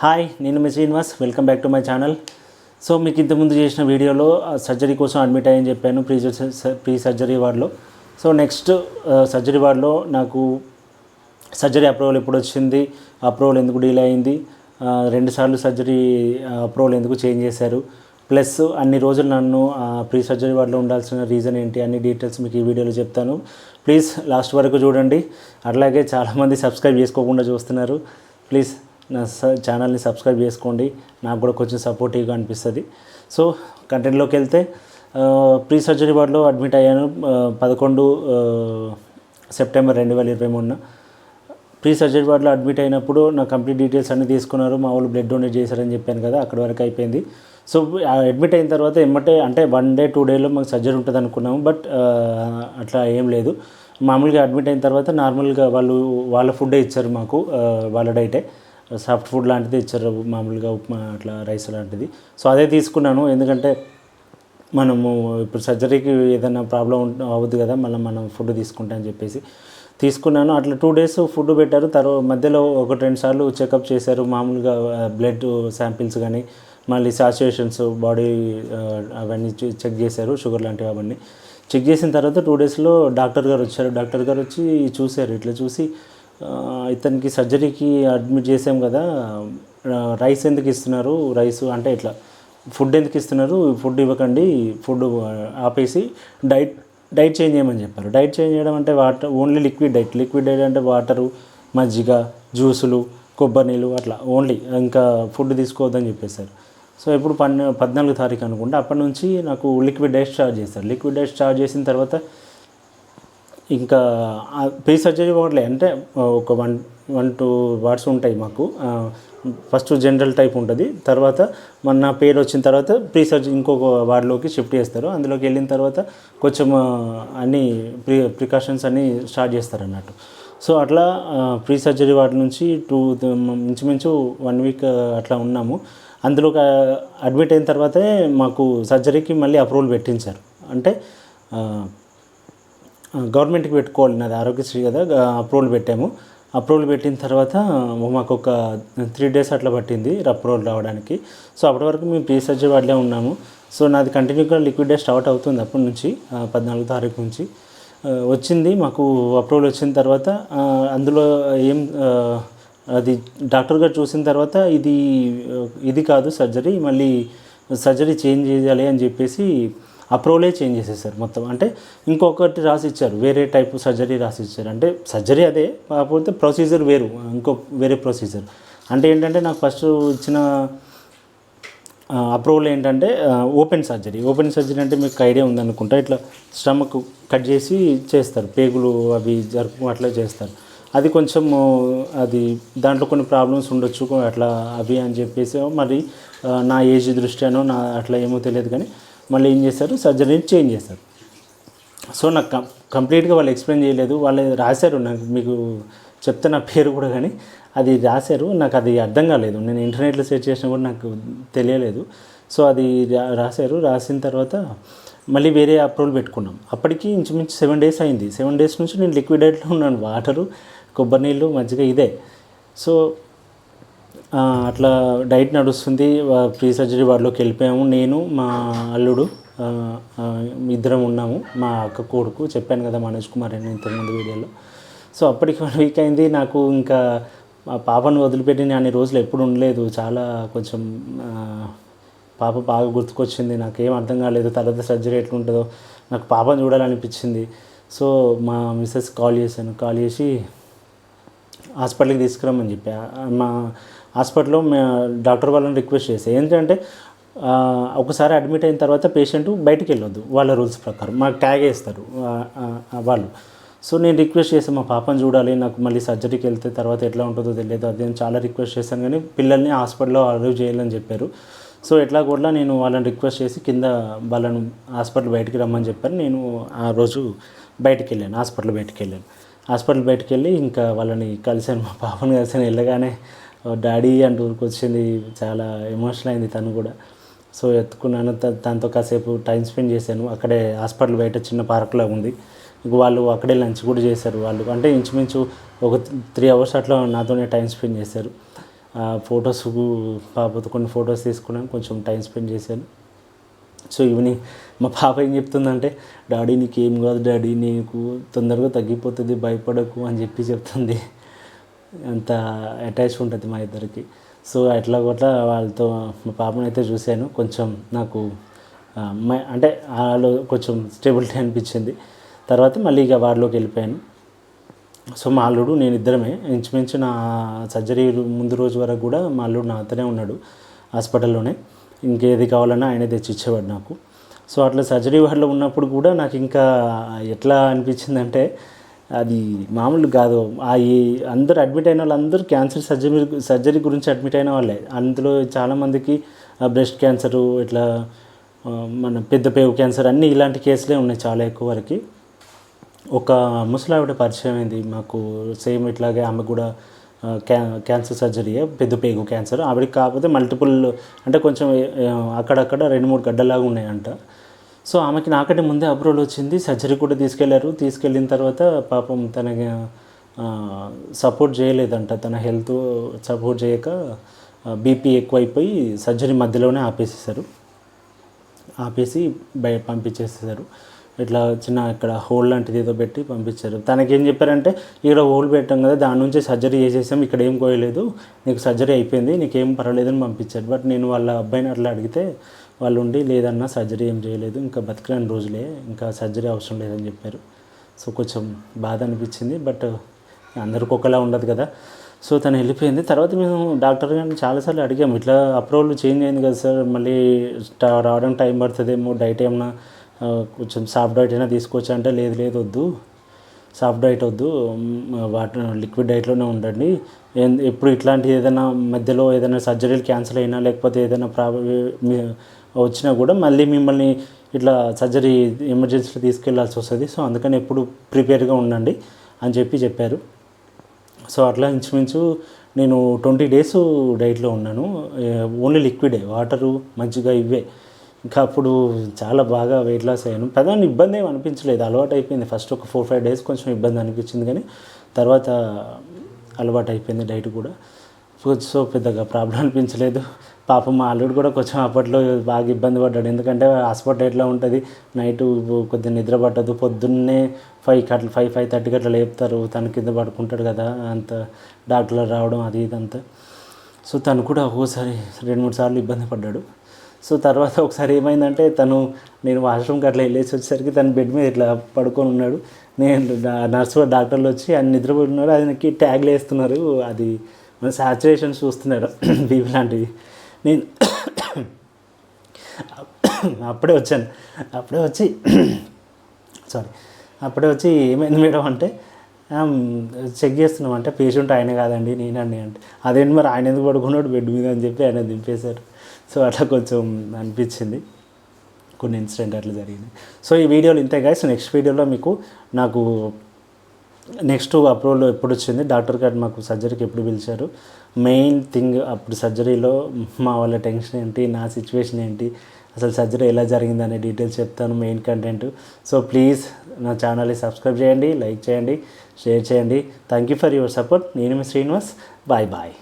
Hi నేను మీ Srinivas. Welcome back to my channel so మీకు ఇంతకుముందు చేసిన వీడియోలో సర్జరీ కోసం అడ్మిట్ అయ్యని చెప్పాను ప్రీ ప్రీ సర్జరీ వార్డులో. సో నెక్స్ట్ సర్జరీ వార్డులో నాకు సర్జరీ అప్రూవల్ ఎప్పుడు వచ్చింది అప్రూవల్ ఎందుకు డీల్ అయింది రెండుసార్లు సర్జరీ అప్రూవల్ ఎందుకు చేంజ్ చేశారు ప్లస్ అన్ని రోజులు నన్ను ప్రీ సర్జరీ వార్డులో ఉండాల్సిన రీజన్ ఏంటి అన్ని డీటెయిల్స్ మీకు ఈ వీడియోలో చెప్తాను. ప్లీజ్ లాస్ట్ వరకు చూడండి. అట్లాగే చాలామంది సబ్స్క్రైబ్ చేసుకోకుండా చూస్తున్నారు. ప్లీజ్ నా స- ఛానల్ని సబ్స్క్రైబ్ చేసుకోండి. నాకు కూడా కొంచెం సపోర్టివ్గా అనిపిస్తుంది. సో కంటెంట్లోకి వెళ్తే ప్రీ సర్జరీ వార్డులో అడ్మిట్ అయ్యాను. పదకొండు సెప్టెంబర్ రెండు వేల ఇరవై మూడున. ప్రీ సర్జరీ వార్డులో అడ్మిట్ అయినప్పుడు నా కంప్లీట్ డీటెయిల్స్ అన్ని తీసుకున్నారు. మా వాళ్ళు బ్లడ్ డొనేట్ చేశారని చెప్పాను కదా అక్కడ వరకు అయిపోయింది. సో అడ్మిట్ అయిన తర్వాత ఎమ్మటే అంటే వన్ డే టూ డేలో మాకు సర్జరీ ఉంటుంది అనుకున్నాము. బట్ అట్లా ఏం లేదు. మామూలుగా అడ్మిట్ అయిన తర్వాత నార్మల్గా వాళ్ళు వాళ్ళ ఫుడ్డే ఇచ్చారు మాకు వాళ్ళ డైటే. సాఫ్ట్ ఫుడ్ లాంటిది ఇచ్చారు మామూలుగా ఉప్మా అట్లా రైస్ లాంటిది. సో అదే తీసుకున్నాను. ఎందుకంటే మనము ఇప్పుడు సర్జరీకి ఏదైనా ప్రాబ్లం అవ్వదు కదా మళ్ళీ మనం ఫుడ్ తీసుకుంటా అని చెప్పేసి తీసుకున్నాను. అట్లా టూ డేస్ ఫుడ్ పెట్టారు. తర్వాత మధ్యలో ఒకటి రెండు సార్లు చెకప్ చేశారు. మామూలుగా బ్లడ్ శాంపిల్స్ కానీ మళ్ళీ సాచురేషన్స్ బాడీ అవన్నీ చెక్ చేశారు. షుగర్ లాంటివి అవన్నీ చెక్ చేసిన తర్వాత టూ డేస్లో డాక్టర్ గారు వచ్చారు. డాక్టర్ గారు వచ్చి చూశారు. ఇట్లా చూసి ఇతనికి సర్జరీకి అడ్మిట్ చేసాం కదా. రైస్ ఎందుకు ఇస్తున్నారు? రైస్ అంటే ఇట్లా ఫుడ్ ఎందుకు ఇస్తున్నారు? ఫుడ్ ఇవ్వకండి ఫుడ్ ఆపేసి డైట్ డైట్ చేంజ్ చేయమని చెప్పారు. డైట్ చేంజ్ చేయడం అంటే water only liquid diet. Liquid diet అంటే వాటరు మజ్జిగ జ్యూసులు కొబ్బరి నీళ్ళు అట్లా ఓన్లీ ఇంకా ఫుడ్ తీసుకోవద్దని చెప్పేశారు. సో ఇప్పుడు పన్నె పద్నాలుగు తారీఖు అనుకుంటే అప్పటి నుంచి నాకు లిక్విడ్ డైట్ స్టార్ట్ చేశారు. లిక్విడ్ డైట్ స్టార్ట్ చేసిన తర్వాత ఇంకా పే సర్జరీ వార్డులే అంటే ఒక వన్ వన్ టూ వార్డ్స్ ఉంటాయి మాకు. ఫస్ట్ జనరల్ టైప్ ఉంటుంది. తర్వాత మన నా పేరు వచ్చిన తర్వాత ప్రీ సర్జరీ ఇంకొక వార్డులోకి షిఫ్ట్ చేస్తారు. అందులోకి వెళ్ళిన తర్వాత కొంచెం అన్ని ప్రి ప్రికాషన్స్ అన్నీ స్టార్ట్ చేస్తారు అన్నట్టు సో అట్లా ప్రీ సర్జరీ వార్డు నుంచి టూ ఇంచుమించు వన్ వీక్ అట్లా ఉన్నాము. అందులో అడ్మిట్ అయిన తర్వాతే మాకు సర్జరీకి మళ్ళీ అప్రూవల్ పెట్టించారు. అంటే గవర్నమెంట్కి పెట్టుకోవాలి నాది ఆరోగ్యశ్రీ కదా అప్రూవల్ పెట్టాము. అప్రూవల్ పెట్టిన తర్వాత మాకు ఒక త్రీ డేస్ అట్లా పట్టింది అప్రూవల్ రావడానికి. సో అప్పటి వరకు మేము ప్రీ సర్జరీ వాడలే ఉన్నాము. సో నాది కంటిన్యూగా లిక్విడ్ డే స్టార్ట్ అవుతుంది అప్పటి నుంచి పద్నాలుగు తారీఖు నుంచి. వచ్చింది మాకు అప్రూవల్ వచ్చిన తర్వాత అందులో ఏం అది డాక్టర్ గారు చూసిన తర్వాత ఇది ఇది కాదు సర్జరీ మళ్ళీ సర్జరీ చేంజ్ చేయాలి అని చెప్పేసి అప్రూవలే చేంజ్ చేసేసారు మొత్తం. అంటే ఇంకొకటి రాసి ఇచ్చారు వేరే టైప్ సర్జరీ రాసి ఇచ్చారు అంటే సర్జరీ అదే కాకపోతే ప్రొసీజర్ వేరు ఇంకో వేరే ప్రొసీజర్ అంటే ఏంటంటే నాకు ఫస్ట్ ఇచ్చిన అప్రూవల్ ఏంటంటే ఓపెన్ సర్జరీ ఓపెన్ సర్జరీ అంటే మీకు ఐడియా ఉందనుకుంటా. ఇట్లా స్టమక్ కట్ చేసి చేస్తారు. పేగులు అవి జరుపు అట్లా చేస్తారు. అది కొంచెం అది దాంట్లో కొన్ని ప్రాబ్లమ్స్ ఉండొచ్చు అట్లా అవి అని చెప్పేసి మరి నా ఏజ్ దృష్ట్యానో నా అట్లా ఏమో తెలియదు కానీ మళ్ళీ ఏం చేస్తారు సర్జరీని చేంజ్ చేస్తారు సో నాకు కం కంప్లీట్గా వాళ్ళు ఎక్స్ప్లెయిన్ చేయలేదు. వాళ్ళు రాశారు నాకు మీకు చెప్తే నా పేరు కూడా కానీ. అది రాశారు. నాకు అది అర్థం కాలేదు. నేను ఇంటర్నెట్లో సెర్చ్ చేసినా కూడా నాకు తెలియలేదు. సో అది రా- రాశారు. రాసిన తర్వాత మళ్ళీ వేరే అప్రూవల్ పెట్టుకున్నాం. అప్పటికి ఇంచుమించు సెవెన్ డేస్ అయింది. సెవెన్ డేస్ నుంచి నేను లిక్విడ్ డైట్లో ఉన్నాను. వాటరు కొబ్బరి నీళ్ళు మజ్జిగ ఇదే. సో అట్లా డైట్ నడుస్తుంది ప్రీ సర్జరీ వార్డులోకి వెళ్ళిపోయాము. నేను మా అల్లుడు ఇద్దరం ఉన్నాము. మా అక్క కొడుకు చెప్పాను కదా మనోజ్ కుమార్ అని ఇంతకుముందు వీడియోలో. సో అప్పటికి వన్ వీక్ అయింది. నాకు ఇంకా మా పాపను వదిలిపెట్టి నేను అన్ని రోజులు ఎప్పుడు ఉండలేదు. చాలా కొంచెం పాప బాగా గుర్తుకొచ్చింది. నాకేం అర్థం కాలేదు. తర్వాత సర్జరీ ఎట్లుంటుందో. నాకు పాపను చూడాలనిపించింది. సో మా మిస్సెస్ కాల్ చేశాను. కాల్ చేసి హాస్పిటల్కి తీసుకురమ్మని చెప్పా. మా హాస్పిటల్లో డాక్టర్ వాళ్ళని రిక్వెస్ట్ చేసి. ఏంటంటే ఒకసారి అడ్మిట్ అయిన తర్వాత పేషెంట్ బయటికి వెళ్ళొద్దు. వాళ్ళ రూల్స్ ప్రకారం. మాకు ట్యాగ్ వేస్తారు. వాళ్ళు. సో నేను రిక్వెస్ట్ చేశాను మా పాపను చూడాలి. నాకు మళ్ళీ సర్జరీకి వెళ్తే తర్వాత ఎట్లా ఉంటుందో తెలియదు. అది నేను చాలా రిక్వెస్ట్ చేశాను. కానీ పిల్లల్ని హాస్పిటల్లో అలవ్ చేయాలని చెప్పారు. సో ఎట్లా కూడా నేను వాళ్ళని రిక్వెస్ట్ చేసి కింద వాళ్ళను హాస్పిటల్ బయటికి రమ్మని చెప్పారు. నేను ఆ రోజు బయటికి వెళ్ళాను. హాస్పిటల్ బయటికి వెళ్ళాను. హాస్పిటల్ బయటికి వెళ్ళి ఇంకా వాళ్ళని కలిశాను. మా పాపని కలిసాను వెళ్ళగానే డాడీ అంటూ ఊరికొచ్చింది చాలా ఎమోషనల్ అయింది తను కూడా. సో ఎత్తుకున్నాను. తనతో కాసేపు టైం స్పెండ్ చేశాను. అక్కడే హాస్పిటల్ బయట చిన్న పార్క్లో ఉంది. ఇంక వాళ్ళు అక్కడే లంచ్ కూడా చేశారు వాళ్ళు. అంటే ఇంచుమించు ఒక త్రీ అవర్స్ అట్లా నాతోనే టైం స్పెండ్ చేశారు. ఫొటోస్ పాపతో కొన్ని ఫొటోస్ తీసుకున్నాను. కొంచెం టైం స్పెండ్ చేశాను. సో ఈవినింగ్ మా పాప ఏం చెప్తుందంటే డాడీ నీకు ఏం కాదు డాడీ నీకు తొందరగా తగ్గిపోతుంది భయపడకు అని చెప్పి చెప్తుంది. అంత అటాచ్ ఉంటుంది మా ఇద్దరికి. సో అట్లా కూడా వాళ్ళతో మా పాపను అయితే చూశాను. కొంచెం నాకు అంటే వాళ్ళు కొంచెం స్టేబిలిటీ అనిపించింది. తర్వాత మళ్ళీ ఇక వార్డులోకి వెళ్ళిపోయాను. సో మా అల్లుడు నేను ఇద్దరమే. ఇంచుమించు నా సర్జరీ ముందు రోజు వరకు కూడా మా అల్లుడు నాతోనే ఉన్నాడు హాస్పిటల్లోనే. ఇంకేది కావాలన్నా ఆయనే తెచ్చి ఇచ్చేవాడు నాకు. సో అట్లా సర్జరీ వార్డులో ఉన్నప్పుడు కూడా నాకు ఇంకా ఎట్లా అనిపించిందంటే అది మామూలు కాదు. ఆ అందరు అడ్మిట్ అయిన వాళ్ళందరూ క్యాన్సర్ సర్జరీ సర్జరీ గురించి అడ్మిట్ అయిన వాళ్ళే. అందులో చాలామందికి బ్రెస్ట్ క్యాన్సరు ఇట్లా మన పెద్ద పేగు క్యాన్సర్ అన్నీ ఇలాంటి కేసులే ఉన్నాయి చాలా ఎక్కువ వరకు. ఒక ముసలావిడ పరిచయం అయింది. మాకు సేమ్ ఇట్లాగే ఆమె కూడా క్యా క్యాన్సర్ సర్జరీ పెద్ద పేగు క్యాన్సర్ ఆవిడకి కాకపోతే మల్టిపుల్ అంటే కొంచెం అక్కడక్కడ రెండు మూడు గడ్డలాగా ఉన్నాయంట. సో ఆమెకి నాకంటే ముందే అప్రూవల్ వచ్చింది. సర్జరీ కూడా తీసుకెళ్ళారు. తీసుకెళ్ళిన తర్వాత పాపం తన సపోర్ట్ చేయలేదంట. తన హెల్త్ సపోర్ట్ చేయక బీపీ ఎక్కువైపోయి సర్జరీ మధ్యలోనే ఆపేసేసారు. ఆపేసి బయట పంపించేసేసారు. ఇట్లా చిన్న ఇక్కడ హోల్ లాంటిది ఏదో పెట్టి పంపించారు. తనకేం చెప్పారంటే ఇక్కడ హోల్ పెట్టాం కదా దాని నుంచి సర్జరీ చేసేసాం ఇక్కడ ఏం కోయలేదు. నీకు సర్జరీ అయిపోయింది నీకేం పర్వాలేదని పంపించారు. బట్ నేను వాళ్ళ అబ్బాయిని అట్లా అడిగితే వాళ్ళు ఉండి లేదన్నా సర్జరీ ఏం చేయలేదు ఇంకా బతికిరాని రోజులే ఇంకా సర్జరీ అవసరం లేదని చెప్పారు. సో కొంచెం బాధ అనిపించింది బట్ అందరికి ఒకలా ఉండదు కదా. సో తను వెళ్ళిపోయింది. తర్వాత మేము డాక్టర్ గారిని చాలాసార్లు అడిగాము ఇట్లా అప్రూవల్ చేంజ్ అయింది కదా సార్ మళ్ళీ రావడం టైం పడుతుందేమో డైట్ ఏమన్నా కొంచెం సాఫ్ట్ డైట్ అయినా తీసుకోవచ్చా? అంటే లేదు లేదు వద్దు సాఫ్ట్ డైట్ వద్దు వాటర్ లిక్విడ్ డైట్లోనే ఉండండి. ఎప్పుడు ఇట్లాంటి ఏదైనా మధ్యలో ఏదైనా సర్జరీలు క్యాన్సిల్ అయినా లేకపోతే ఏదైనా ప్రాబ్లం వచ్చినా కూడా మళ్ళీ మిమ్మల్ని ఇట్లా సర్జరీ ఎమర్జెన్సీలో తీసుకెళ్ళాల్సి వస్తుంది. సో అందుకని ఎప్పుడు ప్రిపేర్గా ఉండండి అని చెప్పి చెప్పారు. సో అట్లా ఇంచుమించు నేను ట్వంటీ డేస్ డైట్లో ఉన్నాను. ఓన్లీ లిక్విడే వాటరు మంచిగా ఇవే. ఇంకా అప్పుడు చాలా బాగా వెయిట్ లాస్ అయ్యాను. పెద్ద ఇబ్బంది ఏమి అనిపించలేదు. అలవాటు అయిపోయింది. ఫస్ట్ ఒక ఫోర్ ఫైవ్ డేస్ కొంచెం ఇబ్బంది అనిపించింది కానీ తర్వాత అలవాటు అయిపోయింది డైట్ కూడా. సో సో పెద్దగా ప్రాబ్లం అనిపించలేదు. పాపం మా అల్లుడు కూడా కొంచెం అప్పట్లో బాగా ఇబ్బంది పడ్డాడు. ఎందుకంటే హాస్పిటల్ ఎట్లా ఉంటుంది? నైట్ కొద్దిగా నిద్ర పట్టదు. పొద్దున్నే ఫైవ్ అట్లా ఫైవ్ ఫైవ్ థర్టీకి అట్లా లేపుతారు. తన కింద పడుకుంటాడు కదా. అంత డాక్టర్లు రావడం అది ఇదంతా సో తను కూడా ఒక్కోసారి రెండు మూడు సార్లు ఇబ్బంది పడ్డాడు. సో తర్వాత ఒకసారి ఏమైందంటే తను నేను వాష్రూమ్కి అట్లా వెళ్ళేసి వచ్చేసరికి తను బెడ్ మీద ఇట్లా పడుకొని ఉన్నాడు. నేను నర్సు డాక్టర్లు వచ్చి ఆయన నిద్రపోతున్నారు ఆయనకి ట్యాగ్లు వేస్తున్నారు. అది మన సాచురేషన్ చూస్తున్నారు బీపీ లాంటివి నేను అప్పుడే వచ్చాను. అప్పుడే వచ్చి సారీ అప్పుడే వచ్చి ఏమైంది మేడం అంటే చెక్ చేస్తున్నాం అంటే పేషెంట్ ఆయన కాదండి నేనండి అంటే. అదేంటి మరి ఆయన ఎందుకు పడుకున్నాడు బెడ్ మీద? అని చెప్పి ఆయన దింపేశారు. సో అట్లా కొంచెం అనిపించింది. కొన్ని ఇన్సిడెంట్ అట్లా జరిగింది. సో ఈ వీడియోలు ఇంతే గాయస్ నెక్స్ట్ వీడియోలో మీకు నాకు నెక్స్ట్ అప్రూవల్ ఎప్పుడు వచ్చింది? డాక్టర్ గారు మాకు సర్జరీకి ఎప్పుడు పిలిచారు? మెయిన్ థింగ్ అప్పుడు సర్జరీలో మా వాళ్ళ టెన్షన్ ఏంటి? నా సిచ్యువేషన్ ఏంటి? అసలు సర్జరీ ఎలా జరిగింది అనే డీటెయిల్స్ చెప్తాను మెయిన్ కంటెంట్. సో ప్లీజ్ నా ఛానల్ని సబ్స్క్రైబ్ చేయండి లైక్ చేయండి షేర్ చేయండి. Thank you for your support. నేను మీ శ్రీనివాస్. Bye bye.